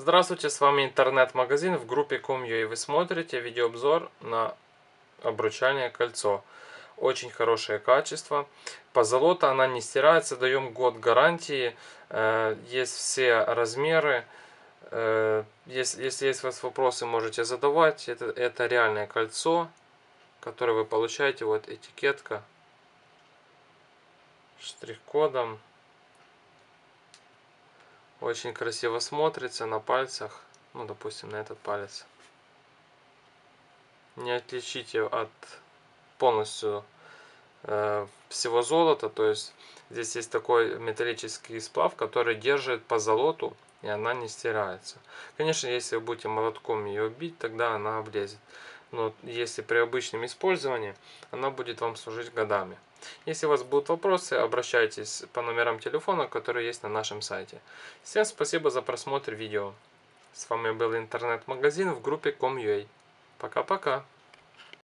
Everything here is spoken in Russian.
Здравствуйте, с вами интернет-магазин в группе Com.ua. Вы смотрите видеообзор на обручальное кольцо. Очень хорошее качество. Позолота она не стирается, даем год гарантии. Э, есть все размеры. Э, если, если есть у вас вопросы, можете задавать. Это, это реальное кольцо, которое вы получаете. Вот этикетка штрих-кодом. Очень красиво смотрится на пальцах. Ну, допустим, на этот палец. Не отличите от полностью э, всего золота. То есть здесь есть такой металлический сплав, который держит по золоту и она не стирается. Конечно, если вы будете молотком ее бить, тогда она облезет. Но если при обычном использовании, она будет вам служить годами. Если у вас будут вопросы, обращайтесь по номерам телефона, которые есть на нашем сайте. Всем спасибо за просмотр видео. С вами был интернет-магазин в группе Com.ua. Пока-пока.